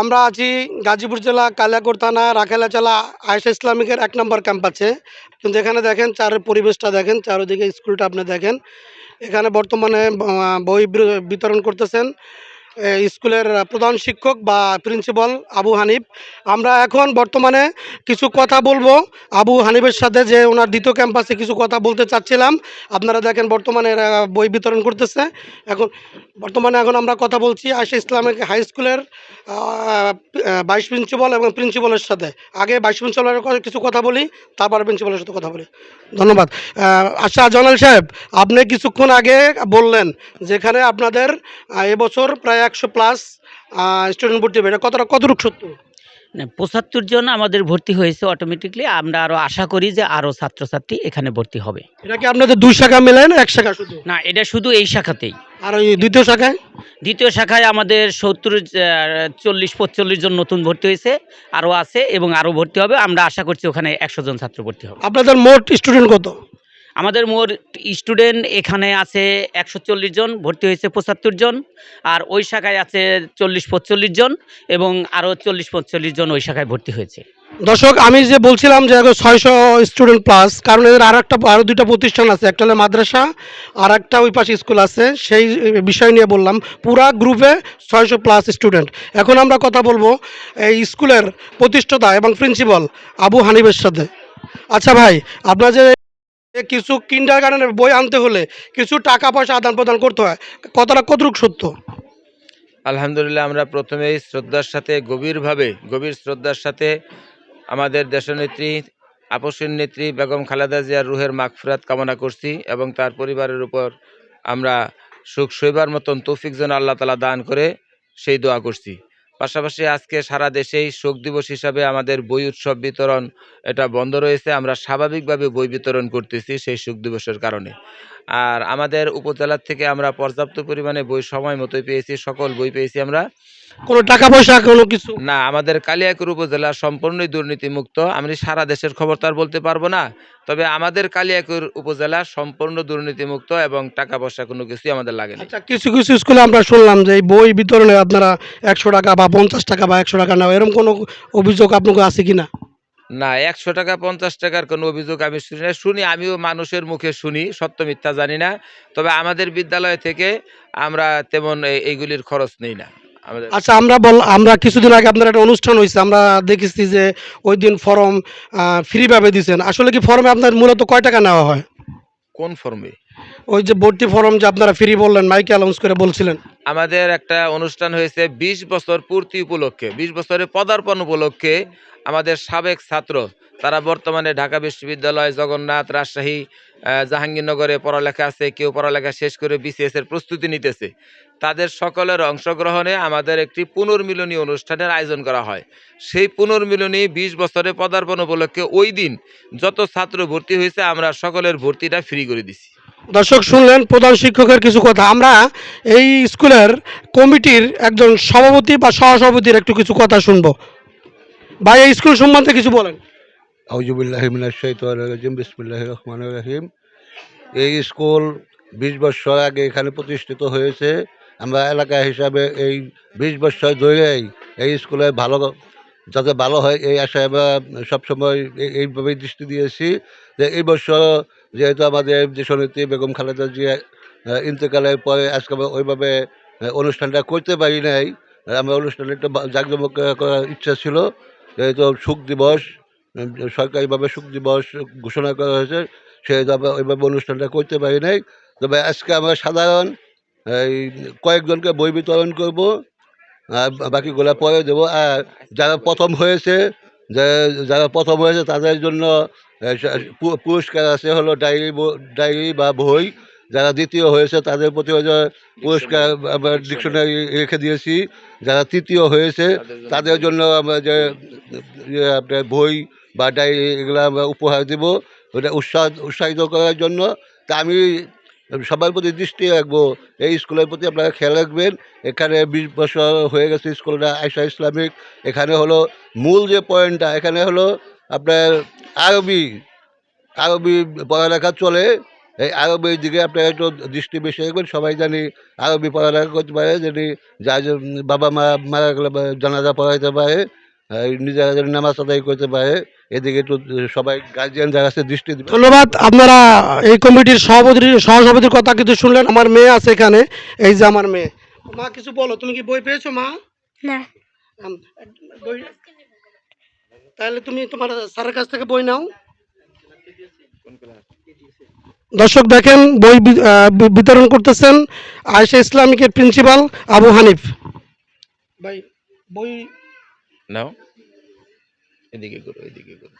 আমরা আছি গাজীপুর জেলা কালিয়াকোট থানা, রাখেলা জেলা আয়েশা ইসলামিকের এক নম্বর ক্যাম্পাসে। কিন্তু এখানে দেখেন, চারের পরিবেশটা দেখেন, চারিদিকে স্কুলটা আপনি দেখেন। এখানে বর্তমানে বই বিতরণ করতেছেন। স্কুলের প্রধান শিক্ষক বা প্রিন্সিপাল আবু হানিফ। আমরা এখন বর্তমানে কিছু কথা বলব। আবু হানিফের সাথে যে ওনার দ্বিতীয় ক্যাম্পাসে কিছু কথা বলতে চাচ্ছিলাম। আপনারা দেখেন বর্তমানে বই বিতরণ করতেছে। এখন বর্তমানে এখন আমরা কথা বলছি আয়সা ইসলামিক হাই স্কুলের ভাইস প্রিন্সিপাল এবং প্রিন্সিপালের সাথে। আগে ভাইস প্রিন্সিপালের কিছু কথা বলি, তারপর প্রিন্সিপালের সাথে কথা বলি। ধন্যবাদ। আচ্ছা জনাল সাহেব, আপনি কিছুক্ষণ আগে বললেন যেখানে আপনাদের এবছর প্রায় একশো প্লাস স্টুডেন্ট ভর্তি হবে। এটা কতটা কতটুকু সত্য? পঁচাত্তর জন আমাদের ভর্তি হয়েছে অটোমেটিকলি আমরা আরও আশা করি যে আরও ছাত্রছাত্রী এখানে ভর্তি হবে। এটা কি আপনাদের দুই শাখা মেলায় না এক শাখা শুধু? না এটা শুধু এই শাখাতেই। আর ওই দ্বিতীয় শাখায়? দ্বিতীয় শাখায় আমাদের সত্তর চল্লিশ পঁচল্লিশ জন নতুন ভর্তি হয়েছে আরও আছে এবং আরও ভর্তি হবে। আমরা আশা করছি ওখানে একশো জন ছাত্র ভর্তি হবে। আপনাদের মোট স্টুডেন্ট কত? আমাদের মোট স্টুডেন্ট এখানে আছে একশো চল্লিশ জন, ভর্তি হয়েছে পঁচাত্তর জন, আর ওই শাখায় আছে চল্লিশ পঁচল্লিশ জন এবং আরও চল্লিশ পঁচল্লিশ জন ওই শাখায় ভর্তি হয়েছে। দর্শক, আমি যে বলছিলাম যে এখন ছয়শো স্টুডেন্ট প্লাস কারণ এদের আর একটা আরও দুইটা প্রতিষ্ঠান আছে, একটা হলো মাদ্রাসা আর একটা ওই পাশে স্কুল আছে, সেই বিষয় নিয়ে বললাম। পুরা গ্রুপে ছয়শো প্লাস স্টুডেন্ট এখন আমরা কথা বলব এই স্কুলের প্রতিষ্ঠাতা এবং প্রিন্সিপাল আবু হানিবের সাথে। আচ্ছা ভাই, আপনার যে কিছু কিন্ডার গার্ডেনের বই আনতে হলে কিছু টাকা পয়সা আদান প্রদান করতে হয়। কতটা কতটুকু সত্য? আলহামদুলিল্লাহ, আমরা প্রথমেই শ্রদ্ধার সাথে, গভীরভাবে, গভীর শ্রদ্ধার সাথে আমাদের দেশনেত্রী আপসীন নেত্রী বেগম খালেদা জিয়ার রুহের মাগফিরাত কামনা করছি এবং তার পরিবারের উপর আমরা সুখ শৈবার মতন তৌফিক যেন আল্লাহ তালা দান করে, সেই দোয়া করছি। পাশাপাশি আজকে সারা দেশেই শোক দিবস হিসাবে আমাদের বই উৎসব বিতরণ, এটা বন্ধ রয়েছে। আমরা স্বাভাবিকভাবে বই বিতরণ করতেছি সেই শোক দিবসের কারণে। আর আমাদের উপজেলার থেকে আমরা পর্যাপ্ত পরিমাণে বই সময় মতোই পেয়েছি সকল বই পেয়েছি আমরা। কোনো টাকা পয়সা কোনো কিছু? না আমাদের কালিয়াকুর উপজেলা সম্পূর্ণই দুর্নীতিমুক্ত। আমি সারা দেশের খবর তার বলতে পারব না। তবে আমাদের কালিয়াকুর উপজেলা সম্পূর্ণ দুর্নীতিমুক্ত এবং টাকা পয়সা কোনো কিছুই আমাদের লাগে না। আচ্ছা কিছু কিছু স্কুলে আমরা শুনলাম যে এই বই বিতরণে আপনারা একশো টাকা বা পঞ্চাশ টাকা বা একশো টাকা নেওয়া এরকম কোনো অভিযোগ আপনাকে আছে কি না না একশো টাকা পঞ্চাশ টাকার কোনো অভিযোগ আমি শুনি না শুনি আমিও মানুষের মুখে শুনি সত্য মিথ্যা জানি না। তবে আমাদের বিদ্যালয় থেকে আমরা তেমন এই- এইগুলির খরচ নেই না। আমাদের আচ্ছা আমরা বল আমরা কিছুদিন আগে আপনার একটা অনুষ্ঠান হয়েছে আমরা দেখেছি যে ওই দিন ফর্ম ফ্রিভাবে দিয়েছেন আসলে কি ফর্মে আপনার মূলত কয় টাকা নেওয়া হয়? কোন ফর্মে? ওই যে ভর্তি ফর্ম যে আপনারা ফ্রি বললেন মাইকে অ্যালাউন্স করে বলছিলেন। আমাদের একটা অনুষ্ঠান হয়েছে ২০ বছর পূর্তি উপলক্ষে ২০ বছরের পদার্পণ উপলক্ষে আমাদের সাবেক ছাত্র, তারা বর্তমানে ঢাকা বিশ্ববিদ্যালয়, জগন্নাথ, রাজশাহী জাহাঙ্গীরনগরে পড়ালেখা আছে, কেউ পড়ালেখা শেষ করে বিসিএস এর প্রস্তুতি নিতেছে। তাদের সকলের অংশগ্রহণে আমাদের একটি পুনর্মিলনী অনুষ্ঠানের আয়োজন করা হয়। সেই পুনর্মিলনী ২০ বছরে পদার্পণ উপলক্ষে ওই দিন যত ছাত্র ভর্তি হয়েছে, আমরা সকলের ভর্তিটা ফ্রি করে দিছি। দর্শক, শুনলেন প্রধান শিক্ষকের কিছু কথা। আমরা এই স্কুলের কমিটির একজন সভাপতি বা সহসভাপতির একটু কিছু কথা শুনব। ভাই, এই স্কুল সম্বন্ধে কিছু বলেন। আউজুবিল্লাহ মিনাশাইতানিম বিসমিল্লাহ রহমান রহিম। এই স্কুল বিশ বছর আগে এখানে প্রতিষ্ঠিত হয়েছে। আমরা এলাকা হিসাবে এই বিশ বছর ধরেই এই স্কুলে ভালো, যাতে ভালো হয় এই আশায় আমরা সবসময় এই- এইভাবেই দৃষ্টি দিয়েছি। যে এই বছর যেহেতু আমাদের দেশনেত্রী বেগম খালেদা জিয়া ইন্তেকালের পরে আজকে আমরা ওইভাবে অনুষ্ঠানটা করতে পারি নাই। আমরা অনুষ্ঠানটা জাঁকজমক করার ইচ্ছা ছিল। যেহেতু সুখ দিবস সরকারিভাবে শোক দিবস ঘোষণা করা হয়েছে আমরা ওইভাবে অনুষ্ঠানটা করতে পারি নাই। তবে আজকে আমরা সাধারণ, এই কয়েকজনকে বই বিতরণ করব, আর বাকিগুলা পরে দেবো। আর যারা প্রথম হয়েছে যারা প্রথম হয়েছে, তাদের জন্য সা- পুরস্কার আছে হলো ডায়েরি ডায়েরি বা বই। যারা দ্বিতীয় হয়েছে, তাদের প্রতি পুরস্কার আমরা ডিকশনারি রেখে দিয়েছি। যারা তৃতীয় হয়েছে, তাদের জন্য আমরা যে বই বা ডায়েরি এগুলো আমরা উপহার দেবো, ওটা উৎসাহ, উৎসাহিত করার জন্য। তা আমি সবার প্রতি দৃষ্টি রাখব। এই স্কুলের প্রতি আপনারা খেয়াল রাখবেন। এখানে বিশ বছর হয়ে গেছে স্কুলটা আয়সা ইসলামিক। এখানে হলো মূল যে পয়েন্টটা, এখানে হলো আপনার আরবি আরবি পড়ালেখা চলে। এই আরবের দিকে আপনারা একটু দৃষ্টি বেশি রাখবেন। সবাই জানি আরবি পড়ালেখা করতে পারে যদি যা বাবা মা মারা গেলে জানাজা পড়াইতে পারে। নিজেরা যেন নামাজ আদায় করতে পারে। এদিকে একটু সবাই গার্জিয়ান আছে দৃষ্টি দেবে। ধন্যবাদ। আপনারা এই কমিটির সভাপতির সহসভাপতির কথা কিন্তু শুনলেন। আমার মেয়ে আছে এখানে। এই যে আমার মেয়ে। মা কিছু বলো। তুমি কি বই পেয়েছ মা? না। বই তাহলে তুমি তোমার স্যারের কাছ থেকে বই নাও। দর্শক দেখেন বই বিতরণ করতেছেন। আয়েশা ইসলামিকের প্রিন্সিপাল আবু হানিফ। ভাই বই নাও। এদিকে করো এদিকে করো।